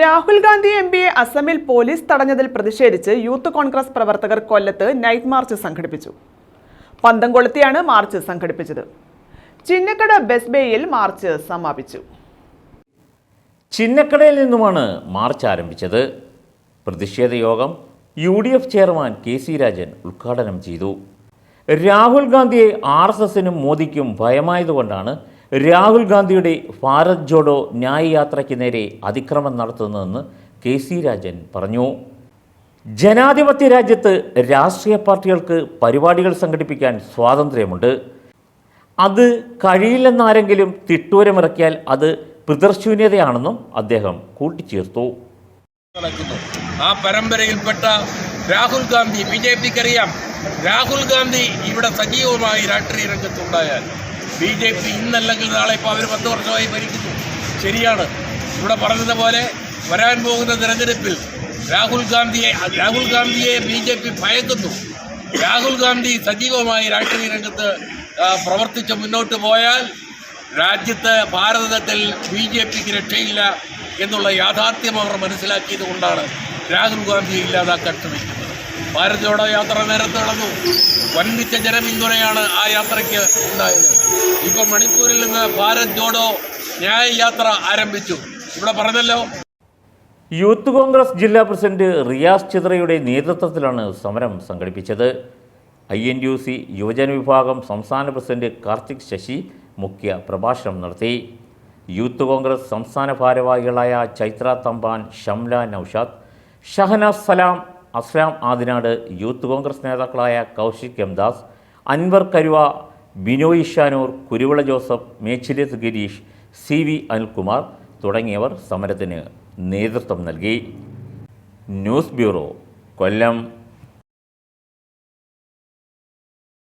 Rahul Gandhi M പിയെ അസമിൽ police തടഞ്ഞതിൽ പ്രതിഷേധിച്ച് യൂത്ത് കോൺഗ്രസ് പ്രവർത്തകർ കൊല്ലത്ത് നൈറ്റ് മാർച്ച് സംഘടിപ്പിച്ചു. പന്തം കൊളുത്തിയാണ് മാർച്ച് സംഘടിപ്പിച്ചത്. ചിന്നക്കട ബസ് ബേയിൽ മാർച്ച് സമാപിച്ചു. ചിന്നക്കടയിൽ നിന്നുമാണ് മാർച്ച് ആരംഭിച്ചത്. പ്രതിഷേധ യോഗം U D F chairman K C Rajan ഉദ്ഘാടനം ചെയ്തു. രാഹുൽ ഗാന്ധിയെ ആർ എസ് എസിനും മോദിക്കും ഭയമായതുകൊണ്ടാണ് രാഹുൽ ഗാന്ധിയുടെ ഭാരത് ജോഡോ ന്യായ യാത്രയ്ക്ക് നേരെ അതിക്രമം നടത്തുന്നതെന്ന് കെ സി രാജൻ പറഞ്ഞു. ജനാധിപത്യ രാജ്യത്ത് രാഷ്ട്രീയ പാർട്ടികൾക്ക് പരിപാടികൾ സംഘടിപ്പിക്കാൻ സ്വാതന്ത്ര്യമുണ്ട്. അത് കഴിയില്ലെന്നാരെങ്കിലും തിട്ടൂരമിറക്കിയാൽ അത് പിതൃശൂന്യതയാണെന്നും അദ്ദേഹം കൂട്ടിച്ചേർത്തു. ആ പരമ്പരയിൽപ്പെട്ട രാഹുൽ ഗാന്ധി ബി ജെ പിക്ക് അറിയാം രാഹുൽ ഗാന്ധി ഇവിടെ സജീവമായി രാഷ്ട്രീയ രംഗത്തുണ്ടായാൽ ബി ജെ പി ഇന്നല്ലെങ്കിൽ നാളെ ഇപ്പോൾ അവർ പത്ത് വർഷമായി ഭരിക്കുന്നു. ശരിയാണ്. ഇവിടെ പറഞ്ഞതുപോലെ വരാൻ പോകുന്ന തിരഞ്ഞെടുപ്പിൽ രാഹുൽ ഗാന്ധിയെ രാഹുൽ ഗാന്ധിയെ ബി ജെ പി ഭയക്കുന്നു. രാഹുൽ ഗാന്ധി സജീവമായി രാഷ്ട്രീയ രംഗത്ത് പ്രവർത്തിച്ച് മുന്നോട്ട് പോയാൽ രാജ്യത്ത് ഭാരതത്തിൽ ബി ജെ പിക്ക് രക്ഷയില്ല എന്നുള്ള യാഥാർത്ഥ്യം അവർ മനസ്സിലാക്കിയത് കൊണ്ടാണ് രാഹുൽ ഗാന്ധിയെ ഇല്ലാതാക്കാൻ ശ്രമിക്കുന്നത്. ഭാരത് ജോഡോ യാത്ര നേരത്തെ നടന്നു. വൻപിച്ച ജനപിന്തുണയാണ് ആ യാത്രയ്ക്ക് ഉണ്ടായത്. ഇപ്പം മണിപ്പൂരിൽ നിന്ന് ഭാരത് ജോഡോ ന്യായ യാത്ര ആരംഭിച്ചു. ഇവിടെ പറഞ്ഞല്ലോ. യൂത്ത് കോൺഗ്രസ് ജില്ലാ പ്രസിഡന്റ് റിയാസ് ചിത്രയുടെ നേതൃത്വത്തിലാണ് സമരം സംഘടിപ്പിച്ചത്. ഐ എൻ യു സി യുവജന വിഭാഗം സംസ്ഥാന പ്രസിഡന്റ് കാർത്തിക് ശശി മുഖ്യ പ്രഭാഷണം നടത്തി. യൂത്ത് കോൺഗ്രസ് സംസ്ഥാന ഭാരവാഹികളായ ചൈത്ര തമ്പാൻ ഷംല നൌഷാദ് ഷഹനാസ് സലാം അസ്ലാം ആദിനാട് യൂത്ത് കോൺഗ്രസ് നേതാക്കളായ കൗശിക് എംദാസ് അൻവർ കരുവ ബിനോയ് ഷാനൂർ കുരുവിള ജോസഫ് മേച്ചിലേത്ത് ഗിരീഷ് സി വി അനിൽകുമാർ തുടങ്ങിയവർ സമരത്തിന് നേതൃത്വം നൽകി. News bureau Kollam.